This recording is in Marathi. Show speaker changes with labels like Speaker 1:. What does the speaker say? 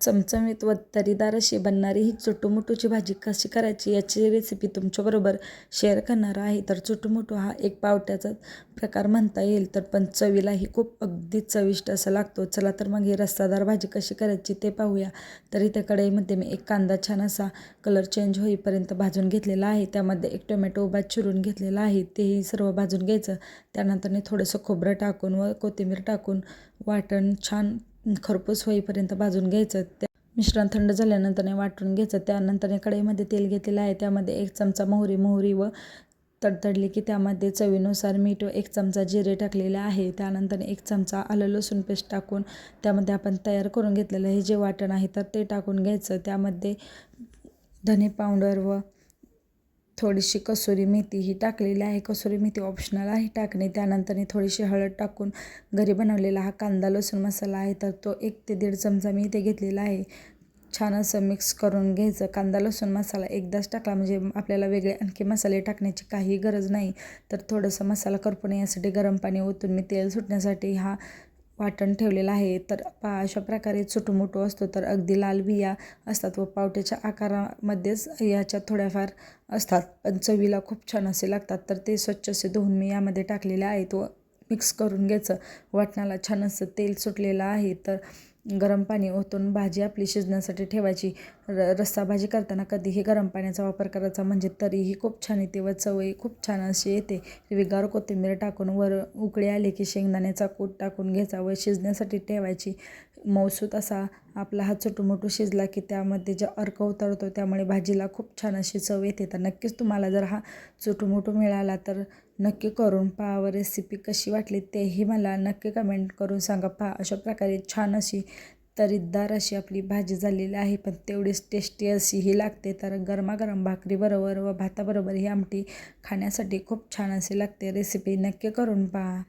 Speaker 1: चमचमीत व तरीदार अशी बनणारी ही चुटुमुटूची भाजी कशी करायची याची रेसिपी तुमच्याबरोबर शेअर करणार आहे. तर चुटुमुटू हा एक पावट्याचा प्रकार म्हणता येईल. तर पण चवीलाही खूप अगदी चविष्ट असा लागतो. चला तर मग ही रस्सादार भाजी कशी करायची ते पाहूया. तर इथे कढईमध्ये मी एक कांदा छान असा कलर चेंज होईपर्यंत भाजून घेतलेला आहे. त्यामध्ये एक टोमॅटो उभा चिरून घेतलेला आहे. तेही सर्व भाजून घ्यायचं. त्यानंतर थोडंसं खोबरं टाकून व कोथिंबीर टाकून वाटण छान खरपूस होईपर्यंत भाजून घ्यायचं. त्या मिश्रण थंड झाल्यानंतर वाटून घ्यायचं. त्यानंतर कढईमध्ये तेल घेतलेलं आहे. त्यामध्ये एक चमचा मोहरी मोहरी व तडतडली की त्यामध्ये चवीनुसार मीठ व एक चमचा जिरे टाकलेले आहे. त्यानंतर एक चमचा आलं लसूण पेस्ट टाकून त्यामध्ये आपण तयार करून घेतलेलं हे जे वाटण आहे तर ते टाकून घ्यायचं. त्यामध्ये धने पावडर व थोडीशी कसुरी मेथी ही टाकलेली आहे. कसुरी मेथी ऑप्शनल आहे टाकणे. त्यानंतर थोडीशी हळद टाकून घरी बनवलेला हा कांदा लसूण मसाला आहे. तर तो एक ते दीड चमचा मी इथे घेतलेला आहे. छान असं मिक्स करून घ्यायचं. कांदा लसूण मसाला एकदाच टाकला म्हणजे आपल्याला वेगळे आणखी मसाले टाकण्याची काही गरज नाही. तर थोडंसं मसाला करपणे यासाठी गरम पाणी ओतून मी तेल सुटण्यासाठी हा वाटण ठेवलेलं आहे. तर पा अशा प्रकारे छोटोमोठो असतो तर अगदी लाल बिया असतात व पावट्याच्या आकारामध्येच याच्यात थोड्याफार असतात. पण चवीला खूप छान असे लागतात. तर ते स्वच्छ असे धुवून मी यामध्ये टाकलेले आहेत व मिक्स करून घ्यायचं. वाटणाला छान असं तेल सुटलेलं आहे. तर गरम पाणी ओतून भाजी आपली शिजण्यासाठी ठेवायची. र रस्सा भाजी करताना कधीही गरम पाण्याचा वापर करायचा म्हणजे तरीही खूप छान येते व चवही खूप छान अशी येते. हिरवीगार कोथिंबीर टाकून वर उकळी आली की शेंगदाण्याचा कूट टाकून घ्यायचा व शिजण्यासाठी ठेवायची. मौसूत असा आपला हा छोटूमोठू शिजला की त्यामध्ये जे अर्क उतरतो त्यामुळे भाजीला खूप छान अशी चव येते. तर नक्कीच तुम्हाला जर हा छोटूमोठू मिळाला तर नक्की करून पहा व रेसिपी कशी वाटली तेही मला नक्की कमेंट करून सांगा. पहा अशा प्रकारे छान अशी तरीदार अशी आपली भाजी झालेली आहे. पण तेवढीच टेस्टी अशी ही लागते. तर गरमागरम भाकरीबरोबर व भाताबरोबर ही आमटी खाण्यासाठी खूप छान अशी लागते. रेसिपी नक्की करून पहा.